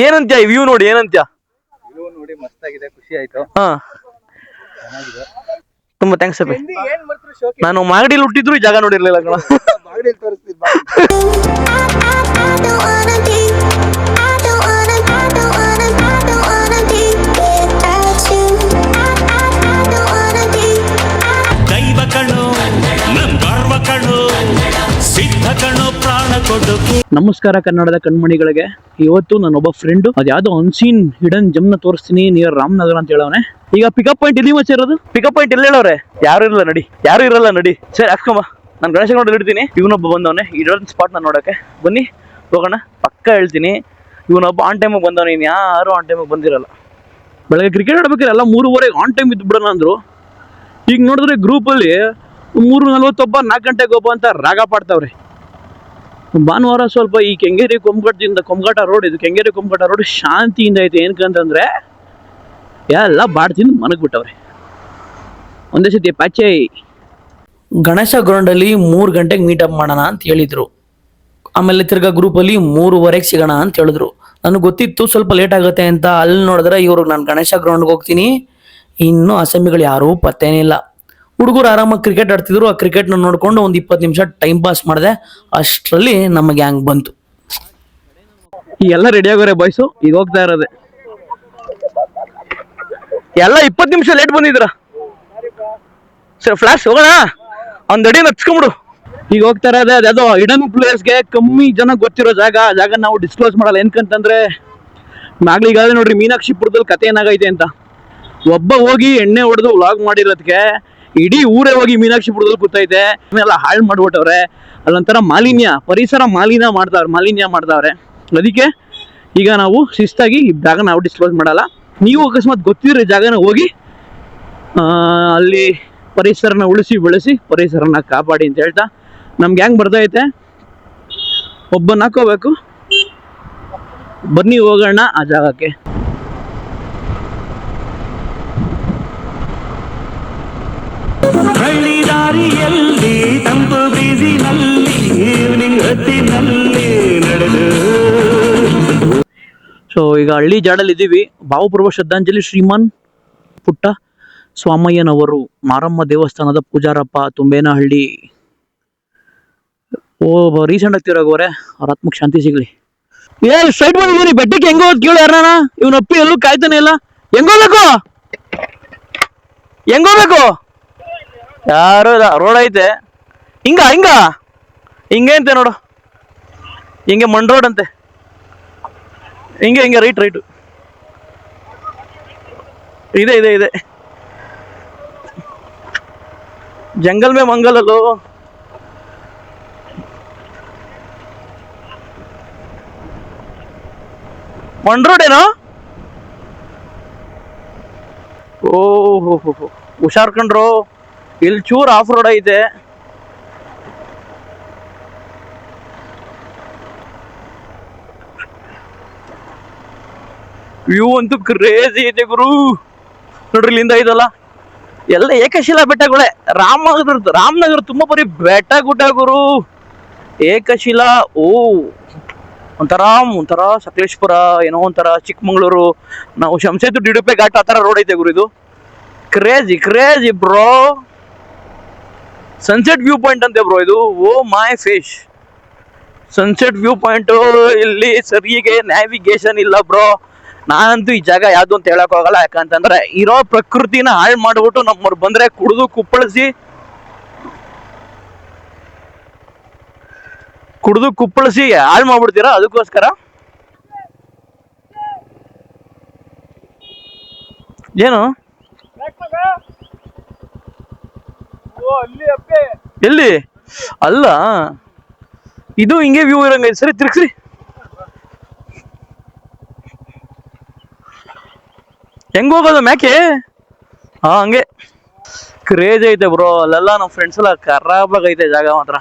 ಏನಂತ್ಯ view ನೋಡಿ ಏನಂತ್ಯ? View ನೋಡಿ ಮಸ್ತಾಗಿದೆ ಖುಷಿ ಆಯ್ತು. ಹಾ. ತುಂಬಾ ಥ್ಯಾಂಕ್ಸ್ ಅಪ್ಪ. ನಾನು ಮಾಗಡಿಲಿ ಹುಟ್ಟಿದ್ರು ಈ ಜಾಗ ನೋಡಿರ್ಲಿಲ್ಲ ಕಣ. ಬಾಗಡಿ ತೋರಿಸ್ತೀನಿ ನಮಸ್ಕಾರ ಕನ್ನಡದ ಕಣ್ಮಣಿಗಳಿಗೆ. ಇವತ್ತು ನನ್ನ ಒಬ್ಬ ಫ್ರೆಂಡ್ ಅದ್ಯಾವುದೋ ಅನ್ಸೀನ್ ಹಿಡನ್ ಜಮ್ನ ತೋರಿಸ್ತೀನಿ ನಿಯರ್ ರಾಮನಗರ ಅಂತ ಹೇಳವನೆ. ಈಗ ಪಿಕಪ್ ಪಾಯಿಂಟ್ ಇಲ್ಲಿ ಮಚ್ಚ ಇರೋದು? ಪಿಕಪ್ ಪಾಯಿಂಟ್ ಎಲ್ಲ ಹೇಳೋರೆ ಯಾರು ಇರಲ್ಲ ನಡಿ. ಯಾರು ಇರಲ್ಲ ನಡಿ. ಸರಿ ಅಕ್ಕಮ್ಮ ನಾನು ಗಣೇಶ ನೋಡಿ ಇಡ್ತೀನಿ. ಇವನೊಬ್ಬ ಬಂದವನೆ. ಇರೋದ್ ಸ್ಪಾಟ್ ನಾನು ನೋಡೋಕೆ. ಬನ್ನಿ ಹೋಗೋಣ. ಪಕ್ಕ ಹೇಳ್ತೀನಿ. ಇವನೊಬ್ಬ ಆನ್ ಟೈಮಿಗೆ ಬಂದವನು. ಇನ್ನು ಯಾರು ಆನ್ ಟೈಮಿಗೆ ಬಂದಿರಲ್ಲ. ಬೆಳಗ್ಗೆ ಕ್ರಿಕೆಟ್ ಆಡ್ಬೇಕಾದ್ರೆ ಎಲ್ಲ ಮೂರುವರೆಗೆ ಆನ್ ಟೈಮ್ ಇದ್ದು ಬಿಡೋಣ ಅಂದರು. ಈಗ ನೋಡಿದ್ರೆ ಗ್ರೂಪಲ್ಲಿ ಮೂರು ನಲ್ವತ್ತೊಬ್ಬ ನಾಲ್ಕು ಗಂಟೆಗೆ ಒಬ್ಬ ಅಂತ ರಾಗ ಪಾಡ್ತಾವ್ರೆ. ಭಾನುವಾರ ಸ್ವಲ್ಪ ಈ ಕೆಂಗೇರಿ ಕೊಂಬಘಟ್ಟದಿಂದ ಕೊಂಬಘಟ್ಟ ರೋಡ್, ಇದು ಕೆಂಗೇರಿ ಕೊಂಬಘಟ್ಟ ರೋಡ್ ಶಾಂತಿಯಿಂದ ಐತೆ. ಏನಕ್ಕಂತಂದ್ರೆ ಎಲ್ಲ ಬಾಡ್ ತಿಂದು ಮನಗ್ ಬಿಟ್ಟವ್ರೆ. ಒಂದೇ ಸತಿ ಪಾಚೆ ಗಣೇಶ ಗ್ರೌಂಡಲ್ಲಿ ಮೂರು ಗಂಟೆಗೆ ಮೀಟಪ್ ಮಾಡೋಣ ಅಂತ ಹೇಳಿದ್ರು. ಆಮೇಲೆ ತಿರ್ಗಾ ಗ್ರೂಪಲ್ಲಿ ಮೂರುವರೆಗೆ ಸಿಗೋಣ ಅಂತ ಹೇಳಿದ್ರು. ನನಗೆ ಗೊತ್ತಿತ್ತು ಸ್ವಲ್ಪ ಲೇಟ್ ಆಗುತ್ತೆ ಅಂತ. ಅಲ್ಲಿ ನೋಡಿದ್ರೆ ಇವರು, ನಾನು ಗಣೇಶ ಗ್ರೌಂಡ್ಗೆ ಹೋಗ್ತೀನಿ. ಇನ್ನೂ ಅಸೆಂಬ್ಲಿಗಳು ಯಾರೂ ಪತ್ತೇನೇ ಇಲ್ಲ. ಹುಡುಗರು ಆರಾಮಾಗಿ ಕ್ರಿಕೆಟ್ ಆಡ್ತಿದ್ರು. ಆ ಕ್ರಿಕೆಟ್ನ ನೋಡ್ಕೊಂಡು ಒಂದು ಇಪ್ಪತ್ತು ನಿಮಿಷ ಟೈಮ್ ಪಾಸ್ ಮಾಡಿದೆ. ಅಷ್ಟರಲ್ಲಿ ನಮ್ಮ ಗ್ಯಾಂಗ್ ಬಂತು. ಎಲ್ಲ ರೆಡಿ ಆಗೋರೆ ಬಾಯ್ಸು ಈಗ ಹೋಗ್ತಾ ಇರೋದೆ. ಎಲ್ಲ ಇಪ್ಪತ್ತು ನಿಮಿಷ ಲೇಟ್ ಬಂದಿದ್ರ ಸರ್ ಫ್ಲಾಶ್ ಹೋಗೋಣ? ಅವ್ನ ದಡಿನ ಹಚ್ಕೊಂಬಿಡು. ಈಗ ಹೋಗ್ತಾ ಇರೋದೆ ಅದ್ಯಾವುದೋ ಇಡನ್ ಪ್ಲೇಸ್ಗೆ ಕಮ್ಮಿ ಜನ ಗೊತ್ತಿರೋ ಜಾಗ. ಜಾಗ ನಾವು ಡಿಸ್ಕ್ಲೋಸ್ ಮಾಡಲ್ಲ. ಏನಕ್ಕಂತಂದ್ರೆ ಆಗ್ಲಿ ಈಗಾಗಲೇ ನೋಡ್ರಿ ಮೀನಾಕ್ಷಿಪುರದಲ್ಲಿ ಕತೆ ಏನಾಗೈತೆ ಅಂತ. ಒಬ್ಬ ಹೋಗಿ ಎಣ್ಣೆ ಹೊಡೆದು ವ್ಲಾಗ್ ಮಾಡಿರೋದಕ್ಕೆ ಇಡೀ ಊರೇ ಹೋಗಿ ಮೀನಾಕ್ಷಿ ಮೀನಾಕ್ಷಿಪುರದಲ್ಲಿ ಕೂತೈತೆ. ಎಲ್ಲ ಹಾಳು ಮಾಡ್ಬಿಟ್ಟವ್ರೆ. ಅಲ್ಲೊಂಥರ ಮಾಲಿನ್ಯ, ಪರಿಸರ ಮಾಲಿನ್ಯ ಮಾಡ್ತಾವ್ರೆ ಮಾಲಿನ್ಯ ಮಾಡ್ತಾವ್ರೆ. ಅದಕ್ಕೆ ಈಗ ನಾವು ಶಿಸ್ತಾಗಿ ಈ ಜಾಗ ನಾವು ಡಿಸ್ಕ್ಲೋಸ್ ಮಾಡಲ್ಲ. ನೀವು ಅಕಸ್ಮಾತ್ ಗೊತ್ತಿರೋ ಜಾಗನ ಹೋಗಿ ಅಲ್ಲಿ ಪರಿಸರನ ಉಳಿಸಿ ಬೆಳೆಸಿ, ಪರಿಸರನ ಕಾಪಾಡಿ ಅಂತ ಹೇಳ್ತಾ ನಮ್ಗೆ ಹೆಂಗೆ ಬರ್ತೈತೆ ಒಬ್ಬನ ಹಾಕೋಬೇಕು. ಬನ್ನಿ ಹೋಗೋಣ ಆ ಜಾಗಕ್ಕೆ ಹಳ್ಳಿ ದಾರಿಯಲ್ಲಿ ತಂಪು ಬ್ರೀಸಿನಲ್ಲಿ ಈವ್ನಿಂಗ್ ಹೊತ್ತಿನಲ್ಲಿ ನಡೆದು. ಸೊ ಈಗ ಹಳ್ಳಿ ಜಾಡಲ್ಲಿ ಇದ್ದೀವಿ. ಭಾವಪೂರ್ವ ಶ್ರದ್ಧಾಂಜಲಿ ಶ್ರೀಮಾನ್ ಪುಟ್ಟ ಸ್ವಾಮಯ್ಯನವರು, ಮಾರಮ್ಮ ದೇವಸ್ಥಾನದ ಪೂಜಾರಪ್ಪ ತುಂಬೇನಹಳ್ಳಿ. ಓ ರೀಸೆಂಟ್ ಆಗ್ತಿರೋಗೋರೆ ಅವ್ರ ಆತ್ಮಕ್ಕೆ ಶಾಂತಿ ಸಿಗ್ಲಿ. ಏ ಸ್ಟ್ರೈಟ್ ಬಂದಿದ್ದೀನಿ ಬೆಟ್ಟಕ್ಕೆ ಹೆಂಗ ಹೋದ್ ಕೇಳು ಅಪ್ಪಿ ಎಲ್ಲೂ ಕಾಯ್ತಾನೆ ಇಲ್ಲ. ಹೆಂಗೋಬೇಕು? ಹೆಂಗೋಗ್ಬೇಕು ಯಾರು ಇಲ್ಲ ರೋಡ್ ಐತೆ. ಹಿಂಗ ಹಿಂಗ. ಹಿಂಗೆ ಅಂತೆ ನೋಡು. ಹಿಂಗೆ ಮಣ್ ರೋಡ್ ಅಂತೆ. ಹಿಂಗೆ ಹಿಂಗೆ ರೈಟ್ ರೈಟ್. ಇದೆ ಇದೆ ಇದೆ. ಜಂಗಲ್ ಮೇ ಮಂಗಲ್ ಅಲ್ಲೋ ಮಣ್ ರೋಡ್ ಏನೋ? ಓ ಹೋ ಹೋ. ಹುಷಾರ್ ಕಂಡ್ರು. ಇಲ್ಲಿ ಚೂರ್ ಆಫ್ ರೋಡ್ ಐತೆ. ವ್ಯೂ ಅಂತೂ ಕ್ರೇಜಿ ಐತೆ ಗುರು. ನೋಡ್ರಿ ಇಲ್ಲಿಂದ ಐದಲ್ಲ ಎಲ್ಲ ಏಕಶಿಲಾ ಬೆಟ್ಟಗಳೇ. ರಾಮನಗರ ರಾಮನಗರ ತುಂಬಾ ಬರೀ ಬೆಟ್ಟ ಗುಡ್ಡ ಗುರು. ಏಕಶಿಲಾ, ಓ. ಒಂಥರ ಒಂಥರ ಸಕಲೇಶ್ಪುರ, ಏನೋ ಒಂಥರ ಚಿಕ್ಕಮಂಗ್ಳೂರು. ನಾವು ಶಂಸೇತು ಡಿಡುಪೆ ಘಾಟ್ ಆ ಥರ ರೋಡ್ ಐತೆ ಗುರು ಇದು. Crazy crazy bro sunset view point ಅಂತೆ ಬ್ರೋ ಇದು. ಓ my fish sunset view point ಇಲ್ಲಿ ಸರಿಗೆ ನ್ಯಾವಿಗೇಷನ್ ಇಲ್ಲ ಬ್ರೋ ನಾನಂತೂ ಈ ಜಾಗ ಯಾವುದು ಅಂತ ಹೇಳಕ್ ಹೋಗಲ್ಲ ಯಾಕಂತಂದ್ರೆ ಇರೋ ಪ್ರಕೃತಿನ ಹಾಳು ಮಾಡ್ಬಿಟ್ಟು ನಮ್ಮವ್ರು ಬಂದ್ರೆ ಕುಡಿದು ಕುಪ್ಪಳಿಸಿ ಕುಡಿದು ಕುಪ್ಪಳಿಸಿ ಹಾಳು ಮಾಡ್ಬಿಡ್ತೀರಾ? ಅದಕ್ಕೋಸ್ಕರ? ಏನು? ಎಲ್ಲಿ? ಅಲ್ಲ. ಇದು ಹಿಂಗೆ ವ್ಯೂ ಇರಂಗ ಸರಿ ತಿರ್ಗ್ಸ್ರಿ ಹೆಂಗ್ ಹೋಗೋದು ಮ್ಯಾಕೆ? ಹಾ, ಹಂಗೆ. ಕ್ರೇಜ್ ಐತೆ ಬ್ರೋ ಅಲ್ಲೆಲ್ಲ ನಮ್ಮ ಫ್ರೆಂಡ್ಸ್ ಎಲ್ಲ ಖರಾಬಾಗ್ ಐತೆ ಜಾಗ ಮಾತ್ರ.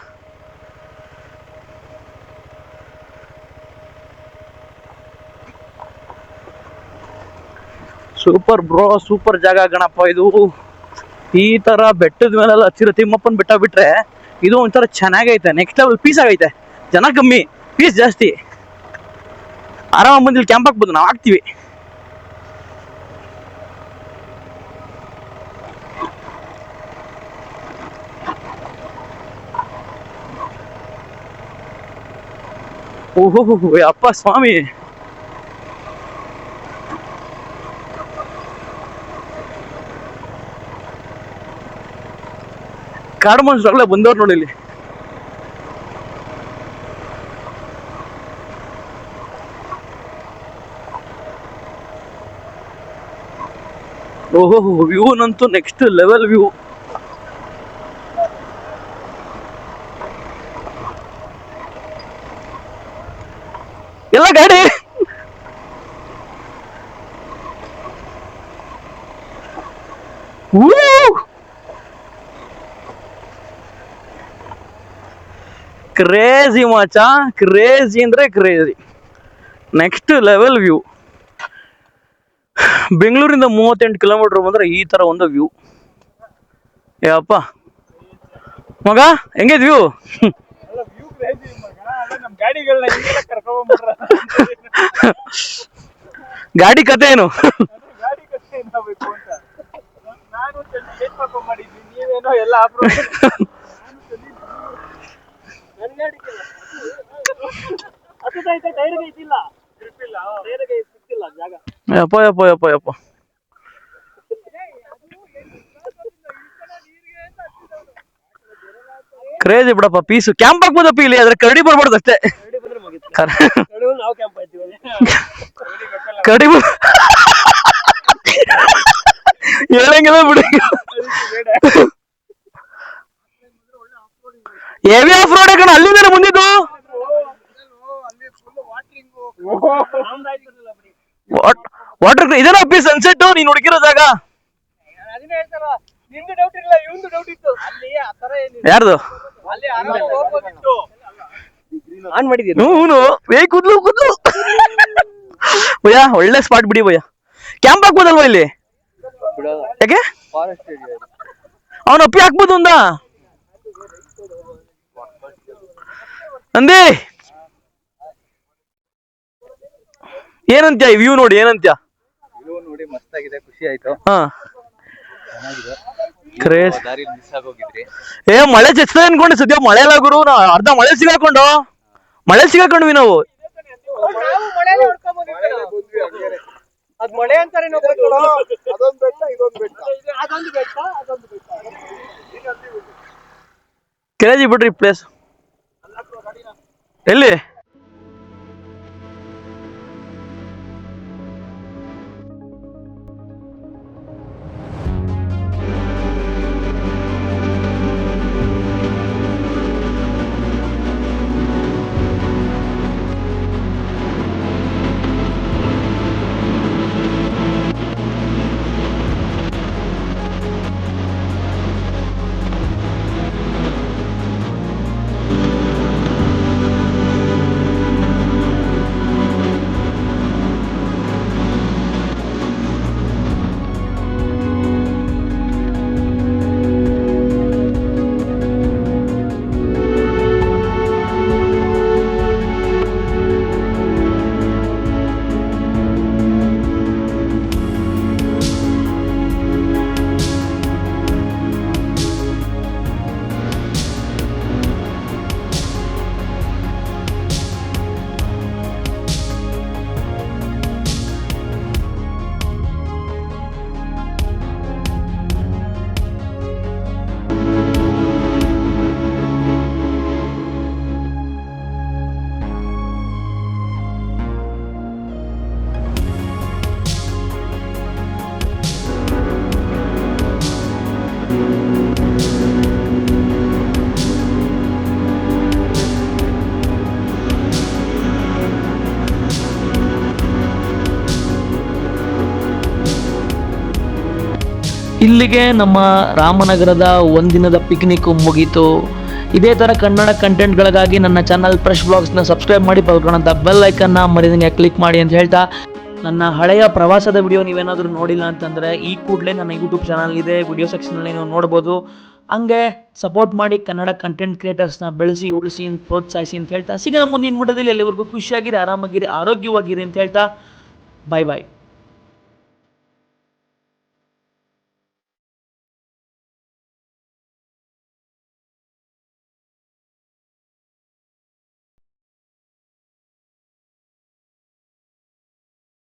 ಸೂಪರ್ ಬ್ರೋ ಸೂಪರ್ ಜಾಗ ಗಣಪ ಇದು. ಈ ತರ ಬೆಟ್ಟದ ಮೇಲೆಲ್ಲ ಹಚ್ಚಿರೋ ತಿಮ್ಮಪ್ಪನ ಬೆಟ್ಟ ಬಿಟ್ರೆ ಇದು ಒಂಥರ ಚೆನ್ನಾಗೈತೆ ನೆಕ್ಸ್ಟ್ ಲೆವೆಲ್ ಪೀಸ್ ಆಗೈತೆ. ಜನ ಕಮ್ಮಿ ಪೀಸ್ ಜಾಸ್ತಿ. ಆರಾಮಾಗಿ ಬಂದಿಲ್ಲಿ ಕ್ಯಾಂಪ್ ಹಾಕ್ಬೋದು, ನಾವು ಹಾಕ್ತೀವಿ. ಓಹೋ ಅಪ್ಪ ಸ್ವಾಮಿ. ಕಾಡು ಮನುಷ್ಯರಲ್ಲೇ ಬಂದವ್ರು ನೋಡಿ ಇಲ್ಲಿ. ಓಹೋ ವ್ಯೂ ನಂತೂ ನೆಕ್ಸ್ಟ್ ಲೆವೆಲ್ ವ್ಯೂ ಎಲ್ಲ ಗಾಡಿ. ಕ್ರೇಜಿ ಮಚ. ಕ್ರೇಜಿ ಅಂದ್ರೆ ಕ್ರೇಜಿ ನೆಕ್ಸ್ಟ್ ಲೆವೆಲ್ ವ್ಯೂ ಬೆಂಗಳೂರಿಂದ ಮೂವತ್ತೆಂಟು ಕಿಲೋಮೀಟರ್ ಬಂದ್ರೆ ಈ ಥರ ಒಂದು ವ್ಯೂ ಯಪ್ಪ ಮಗ ಹೆಂಗೈತೆ ವ್ಯೂ ಗಾಡಿ ಕತೆ ಏನು? ನಾನು ಯಪ್ಪ ಯಪ್ಪ ಯಪ್ಪ ಕ್ರೇಜಿ ಬಿಡಪ್ಪ ಪೀಸು ಕ್ಯಾಂಪ್ ಹಾಕ್ಬೋದಪ್ಪ ಇಲ್ಲಿ ಅದ್ರ ಕರಡಿ ಬರ್ಬಾರ್ದು ಅಷ್ಟೇ. ಕರಡಿ ಹೇಳಂಗಿಲ್ಲ ಬಿಡಿ. ಹೆವಿ ಆಫ್ ರೋಡ್ ಕಣ ಅಲ್ಲಿಂದ ಮುಂದಿದ್ದು? ವಾಟರ್ ಇದೇನೋ ಅಪ್ಪಿ ಸನ್ಸೆಟ್ ನೀನ್ ಹುಡುಕಿರೋ ಜಾಗ? ಯಾರ್ದು? ಆನ್ ಮಾಡಿದೀನಿ ಹ್ಞೂ ಏ ಕುದ್ಲು ಕುದ್ಲು ಭಯ್ಯ ಒಳ್ಳೆ ಸ್ಪಾಟ್ ಬಿಡಿ ಭಯ್ಯ. ಕ್ಯಾಂಪ್ ಹಾಕ್ಬೋದಲ್ವಾ ಇಲ್ಲಿ? ಯಾಕೆ? ಅವನ ಅಪ್ಪಿ ಹಾಕ್ಬೋದು ಅಂದ ಅಂದಿ ಏನಂತ್ಯ ಈ ವ್ಯೂ ನೋಡಿ ಏನಂತ್ಯ? ನೋಡಿ ಮಸ್ತಾಗಿದೆ ಖುಷಿ ಆಯ್ತು. ಹಾ. ಕ್ರೇಜ್ ಏ ಮಳೆ ಚಚ್ತದೆ ಅನ್ಕೊಂಡೆ ಸದ್ಯ ಮಳೆ ಇಲ್ಲ ಗುರು ನಾ ಅರ್ಧ ಮಳೆ ಸಿಗಾಕೊಂಡು. ಮಳೆ ಸಿಗಾಕೊಂಡ್ವಿ ನಾವು. ಅದ್ ಮಳೆ ಅಂತಾರೆ ಅದೊಂದು ಬೆಟ್ಟ ಇದೊಂದು ಬೆಟ್ಟ. ಅದೊಂದು ಬೆಟ್ಟ ಅದೊಂದು ಬೆಟ್ಟ. ಕ್ರೇಜಿ ಬಿಡ್ರಿ ಪ್ಲೇಸ್ ಎಲ್ಲಿ? ಇಲ್ಲಿಗೆ ನಮ್ಮ ರಾಮನಗರದ ಒಂದಿನದ ಪಿಕ್ನಿಕ್ ಮುಗೀತು. ಇದೇ ಥರ ಕನ್ನಡ ಕಂಟೆಂಟ್ಗಳಿಗಾಗಿ ನನ್ನ ಚಾನಲ್ ಫ್ರೆಶ್ ಬ್ಲಾಗ್ಸ್ನ ಸಬ್ಸ್ಕ್ರೈಬ್ ಮಾಡಿ ಪಲ್ಕೊಳ್ಳೋಂಥ ಬೆಲ್ ಐಕನ್ನ ಮರಿದಂಗೆ ಕ್ಲಿಕ್ ಮಾಡಿ ಅಂತ ಹೇಳ್ತಾ, ನನ್ನ ಹಳೆಯ ಪ್ರವಾಸದ ವಿಡಿಯೋ ನೀವೇನಾದರೂ ನೋಡಿಲ್ಲ ಅಂತಂದರೆ, ಈ ಕೂಡಲೇ ನನ್ನ ಯೂಟ್ಯೂಬ್ ಚಾನಲ್ ಇದೆ ವಿಡಿಯೋ ಸೆಕ್ಷನಲ್ಲಿ ನೀವು ನೋಡ್ಬೋದು. ಹಂಗೆ ಸಪೋರ್ಟ್ ಮಾಡಿ ಕನ್ನಡ ಕಂಟೆಂಟ್ ಕ್ರಿಯೇಟರ್ಸ್ನ ಬೆಳೆಸಿ, ಉಳಿಸಿ ಪ್ರೋತ್ಸಾಹಿಸಿ ಅಂತ ಹೇಳ್ತಾ ಸಿಗೋಣ ಮುಂದಿನ ಮಟ್ಟದಲ್ಲಿ ಎಲ್ಲಿವರೆಗೂ ಖುಷಿಯಾಗಿರಿ, ಆರಾಮಾಗಿರಿ, ಆರೋಗ್ಯವಾಗಿರಿ ಅಂತ ಹೇಳ್ತಾ ಬಾಯ್ ಬಾಯ್